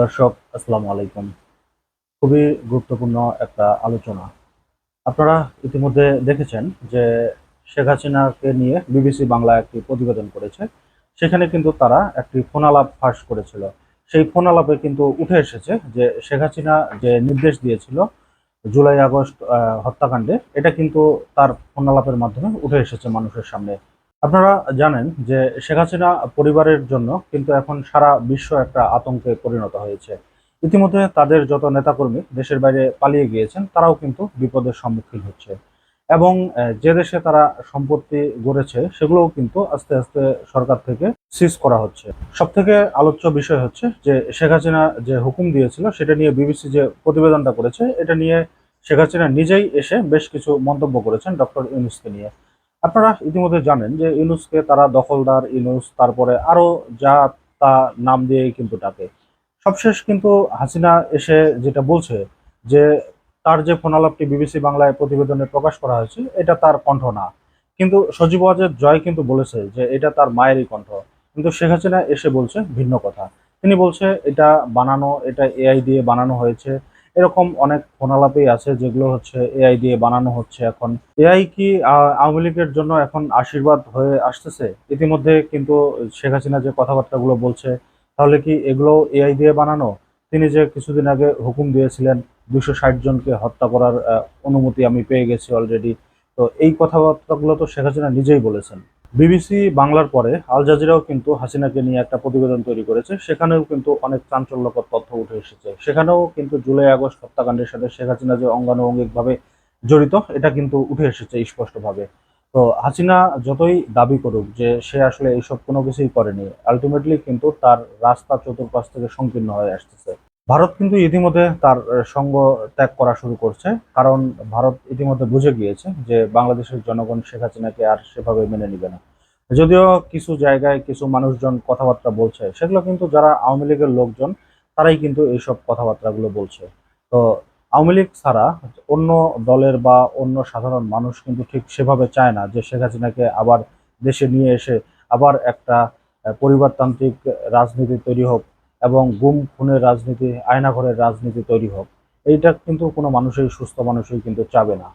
দর্শক, আসসালামু আলাইকুম। খুবই গুরুত্বপূর্ণ একটা আলোচনা। আপনারা ইতিমধ্যে দেখেছেন যে শেখ হাসিনাকে নিয়ে বিবিসি বাংলা একটি প্রতিবেদন করেছে। সেখানে কিন্তু তারা একটি ফোনালাপ ফাঁস করেছিল। সেই ফোনালাপে কিন্তু উঠে এসেছে যে শেখ হাসিনা যে নির্দেশ দিয়েছিল জুলাই আগস্ট হত্যাকাণ্ডে, এটা কিন্তু তার ফোনালাপের মাধ্যমে উঠে এসেছে মানুষের সামনে। আপনারা জানেন যে শেখ হাসিনা পরিবারের জন্য কিন্তু এখন সারা বিশ্ব একটা আতঙ্কে পরিণত হয়েছে। ইতিমধ্যে তাদের যত নেতাকর্মী দেশের বাইরে পালিয়ে গিয়েছেন, তারাও কিন্তু বিপদের সম্মুখীন হচ্ছে। এবং যে দেশে তারা সম্পত্তি গড়েছে, সেগুলোও কিন্তু আস্তে আস্তে সরকার থেকে সিজ করা হচ্ছে। সব থেকে আলোচ্য বিষয় হচ্ছে যে, শেখ হাসিনা যে হুকুম দিয়েছিল, সেটা নিয়ে বিবিসি যে প্রতিবেদনটা করেছে, এটা নিয়ে শেখ হাসিনা নিজেই এসে বেশ কিছু মন্তব্য করেছেন ডক্টর ইউনুসকে নিয়ে। আপনারা ইতিমধ্যে জানেন যে ইউনুসকে তারা দখলদার ইউনুস, তারপরে আরও যা তা নাম দিয়ে কিন্তু ডাকে। সবশেষ কিন্তু হাসিনা এসে যেটা বলছে যে তার যে ফোনালাপটি বিবিসি বাংলায় প্রতিবেদনে প্রকাশ করা হয়েছে, এটা তার কণ্ঠ না। কিন্তু সজীব ওয়াজেদ জয় কিন্তু বলেছে যে এটা তার মায়েরই কণ্ঠ। কিন্তু শেখ হাসিনা এসে বলছে ভিন্ন কথা। তিনি বলছে, এটা বানানো, এটা এআই দিয়ে বানানো হয়েছে। এরকম অনেক ফোনালাপেই আছে যেগুলো হচ্ছে এআই দিয়ে বানানো হচ্ছে এখন। এআই কি আওয়ামী লীগের জন্য এখন আশীর্বাদ হয়ে আসতেছে? ইতিমধ্যে কিন্তু শেখ হাসিনা যে কথাবার্তাগুলো বলছে, তাহলে কি এগুলো এআই দিয়ে বানানো? তিনি যে কিছুদিন আগে হুকুম দিয়েছিলেন, দুশো ষাট জনকে হত্যা করার অনুমতি আমি পেয়ে গেছি অলরেডি তো এই কথাবার্তাগুলো তো শেখ হাসিনা নিজেই বলেছেন। বিবিসি বাংলার পরে আল জাজিরাও কিন্তু হাসিনাকে নিয়ে একটা প্রতিবেদন তৈরি করেছে। সেখানেও কিন্তু অনেক চাঞ্চল্যকর তথ্য উঠে এসেছে। সেখানেও কিন্তু জুলাই আগস্ট হত্যাকাণ্ডের সাথে শেখ হাসিনা যে অঙ্গানুঅঙ্গিকভাবে জড়িত, এটা কিন্তু উঠে এসেছে স্পষ্টভাবে। তো হাসিনা যতই দাবি করুক যে সে আসলে এইসব কোনো কিছুই করেনি আলটিমেটলি কিন্তু তার রাস্তা চতুর্পাশ থেকে সংকীর্ণ হয়ে আসতেছে। ভারত কিন্তু ইতিমধ্যে তার সঙ্গ ত্যাগ করা শুরু করছে। কারণ ভারত ইতিমধ্যে বুঝে গিয়েছে যে বাংলাদেশের জনগণ শেখ হাসিনাকে আর সেভাবে মেনে নিবে না। যদিও কিছু জায়গায় কিছু মানুষজন কথাবার্তা বলছে, সেগুলো কিন্তু যারা আওয়ামী লীগের লোকজন, তারাই কিন্তু এইসব কথাবার্তাগুলো বলছে। তো আওয়ামী লীগ ছাড়া অন্য দলের বা অন্য সাধারণ মানুষ কিন্তু ঠিক সেভাবে চায় না যে শেখ হাসিনাকে আবার দেশে নিয়ে এসে আবার একটা পরিবারতান্ত্রিক রাজনীতি তৈরি হোক। এবং গুম খুনের রাজনীতি, আয়নাঘরের রাজনীতি তৈরি হোক। এইটা কিন্তু কোনো মানুষই, সুস্থ মানুষই কিন্তু চাবে না।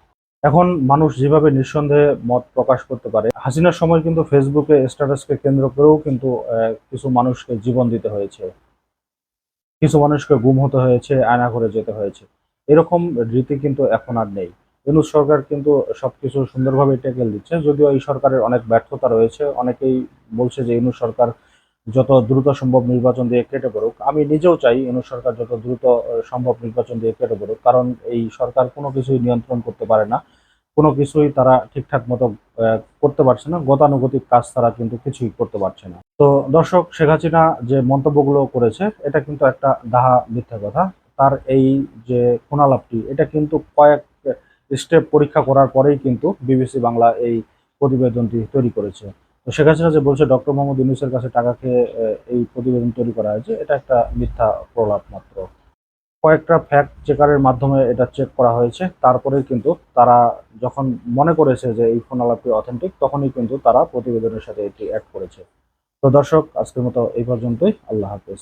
এখন মানুষ যেভাবে নিঃসন্দেহে মত প্রকাশ করতে পারে, হাসিনার সময় কিন্তু ফেসবুকে স্ট্যাটাসকে কেন্দ্র করেও কিন্তু কিছু মানুষকে জীবন দিতে হয়েছে। কিছু মানুষকে গুম হতে হয়েছে আয়না করে যেতে হয়েছে। এরকম রীতি কিন্তু এখন আর নেই। ইউনুস সরকার কিন্তু সবকিছু সুন্দরভাবে টেকেল দিচ্ছে, যদিও এই সরকারের অনেক ব্যর্থতা রয়েছে। অনেকেই বলছে যে ইউনুস সরকার যত দ্রুত সম্ভব নির্বাচন দিয়ে কেটে পড়ুক। আমি নিজেও চাই ইউনুস সরকার যত দ্রুত সম্ভব নির্বাচন দিয়ে কেটে পড়ুক। কারণ এই সরকার কোনো কিছুই নিয়ন্ত্রণ করতে পারে না। কোনো কিছুই তারা ঠিকঠাক মতো করতে পারছে না। গতানুগতিক কাজ তারা কিন্তু কিছুই করতে পারছে না। তো দর্শক, শেখ হাসিনা যে মন্তব্যগুলো করেছে, এটা কিন্তু একটা ডাহা মিথ্যা কথা। তার এই যে ফোনালাপটি এটা কিন্তু কয়েক স্টেপ পরীক্ষা করার পরেই কিন্তু বিবিসি বাংলা এই প্রতিবেদনটি তৈরি করেছে। তো শেখ হাসিনা যে বলছে, ডক্টর মোহাম্মদ ইউনুসের কাছে টাকা খেয়ে এই প্রতিবেদন তৈরি করা হয়েছে, এটা একটা মিথ্যা প্রলাপ মাত্র। কয়েকটা ফ্যাক্ট চেকারের মাধ্যমে এটা চেক করা হয়েছে। তারপরে কিন্তু তারা যখন মনে করেছে যে এই ফোন আলাপটি অথেন্টিক তখনই কিন্তু তারা প্রতিবেদনের সাথে এটি অ্যাড করেছে। তো দর্শক, আজকের মতো এই পর্যন্তই। আল্লাহ হাফেজ।